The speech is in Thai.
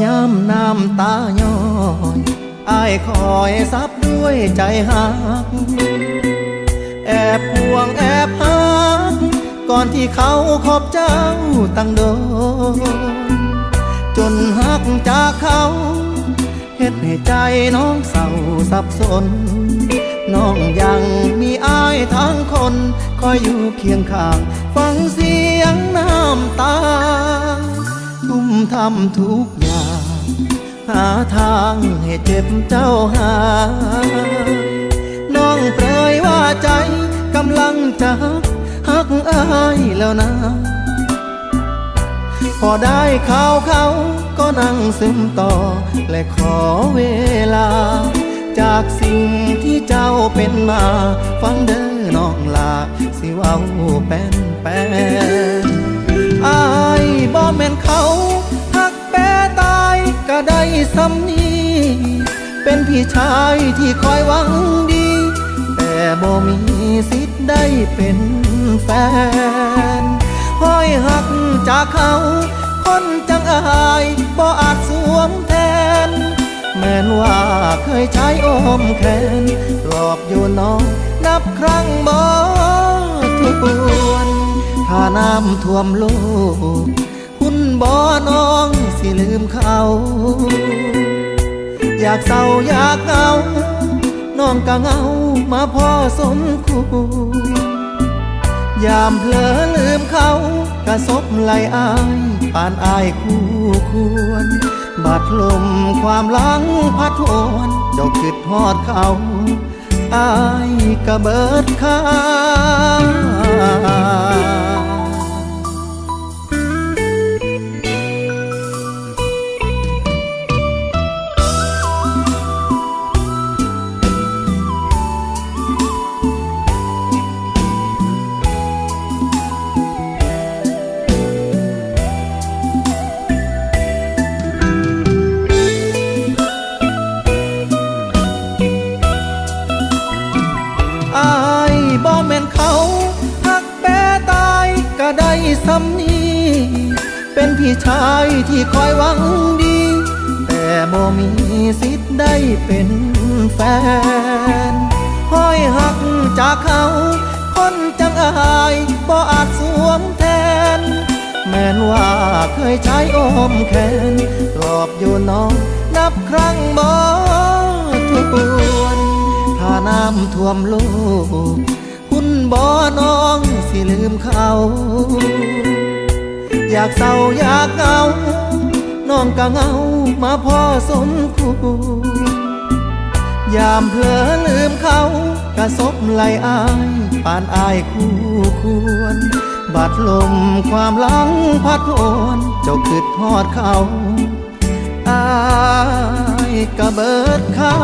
อยอายคอยซับด้วยใจหัก แอบห่วงแอบหัก ก่อนที่เขาคบเจ้าตั้งโดนจนหักจากเขาเฮ็ดให้ใจน้องเศร้าสับสน น้องยังมีอายทั้งคน คอยอยู่เคียงข้าง ฟังเสียงน้ำตา ทุ่มทำทุกอย่าง หาทางให้เจ็บเจ้าหา น้องเปรยว่าใจกำลังจะหักอายแล้วนะ พอได้ข่าวเขาก็นั่งซึมต่อ และขอเวลา จากสิ่งที่เจ้าเป็นมา ฟังเด้อน้องลา สิเว้าเป็นแปนอายบ่แม่นเขา ได้ซ้ำนี้ เป็นพี่ชายที่คอยหวังดี แต่บ่มีสิทธิ์ได้เป็นแฟนห้อยหักจากเขา คนจังอายบ่อาจสวมแทน แม้นว่าเคยใช้โอมแขนปลอบอยู่น้องนับครั้งบ่ทวนถ้าน้ำท่วมโลก คุณบ่น้อ สิลืมเขา อยากเศร้าอยากเหงา น้องก็เหงามาพ่อสมควรยามเผลอลืมเขา กระซบไหลอายปานอายคู่ควรบาดลมความหลังพัดโหวนเจ้าคิดฮอดเขา อายกระเบิดค่า ได้ซ้ำนี้ เป็นพี่ชายที่คอยหวังดี แต่บ่มีสิทธิ์ได้เป็นแฟนห้อยหักจากเขา คนจังอายบ่อาจสวมแทน แม้นว่าเคยใช้โอมแขนปลอบอยู่น้องนับครั้งบ่ทวนถ้าน้ำท่วมโลก บ่น้องสิลืมเขา อยากเศร้าอยากเหงา น้องก็เหงามาพ่อสมควรยามเผลอลืมเขากระซบไหลอายปานอายคู่ควรบาดลมความหลังพัดโอนเจ้าคิดทอดเขาอายกระเบิดคา